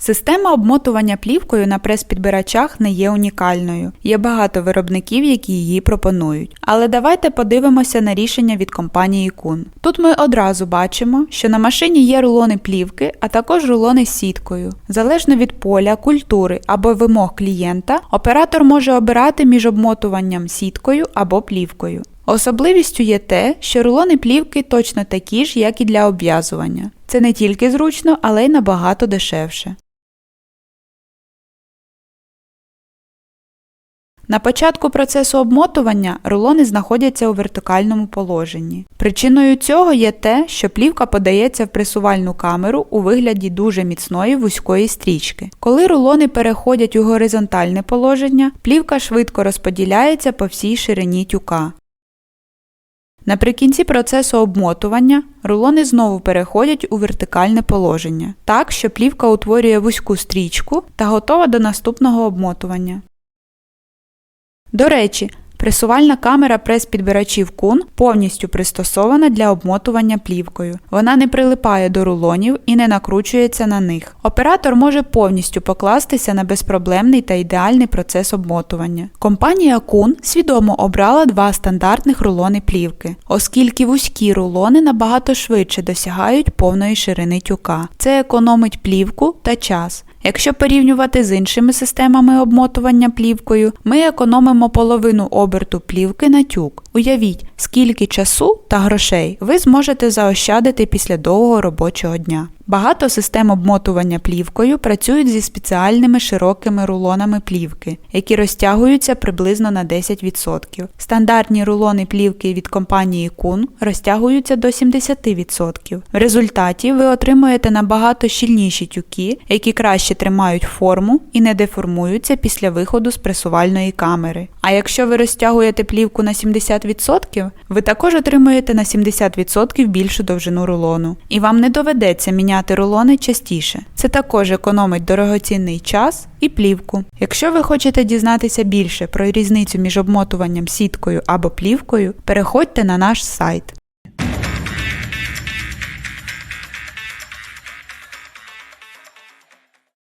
Система обмотування плівкою на прес-підбирачах не є унікальною. Є багато виробників, які її пропонують. Але давайте подивимося на рішення від компанії Kun. Тут ми одразу бачимо, що на машині є рулони плівки, а також рулони з сіткою. Залежно від поля, культури або вимог клієнта, оператор може обирати між обмотуванням сіткою або плівкою. Особливістю є те, що рулони плівки точно такі ж, як і для обв'язування. Це не тільки зручно, але й набагато дешевше. На початку процесу обмотування рулони знаходяться у вертикальному положенні. Причиною цього є те, що плівка подається в пресувальну камеру у вигляді дуже міцної вузької стрічки. Коли рулони переходять у горизонтальне положення, плівка швидко розподіляється по всій ширині тюка. Наприкінці процесу обмотування рулони знову переходять у вертикальне положення, так що плівка утворює вузьку стрічку та готова до наступного обмотування. До речі, пресувальна камера прес-підбирачів Kun повністю пристосована для обмотування плівкою. Вона не прилипає до рулонів і не накручується на них. Оператор може повністю покластися на безпроблемний та ідеальний процес обмотування. Компанія Kun свідомо обрала два стандартних рулони плівки, оскільки вузькі рулони набагато швидше досягають повної ширини тюка. Це економить плівку та час. Якщо порівнювати з іншими системами обмотування плівкою, ми економимо половину оберту плівки на тюк. Уявіть, скільки часу та грошей ви зможете заощадити після довгого робочого дня. Багато систем обмотування плівкою працюють зі спеціальними широкими рулонами плівки, які розтягуються приблизно на 10%. Стандартні рулони плівки від компанії Kun розтягуються до 70%. В результаті ви отримуєте набагато щільніші тюки, які краще тримають форму і не деформуються після виходу з пресувальної камери. А якщо ви розтягуєте плівку на 70%, ви також отримуєте на 70% більшу довжину рулону. І вам не доведеться міняти рулони частіше. Це також економить дорогоцінний час і плівку. Якщо ви хочете дізнатися більше про різницю між обмотуванням сіткою або плівкою, переходьте на наш сайт.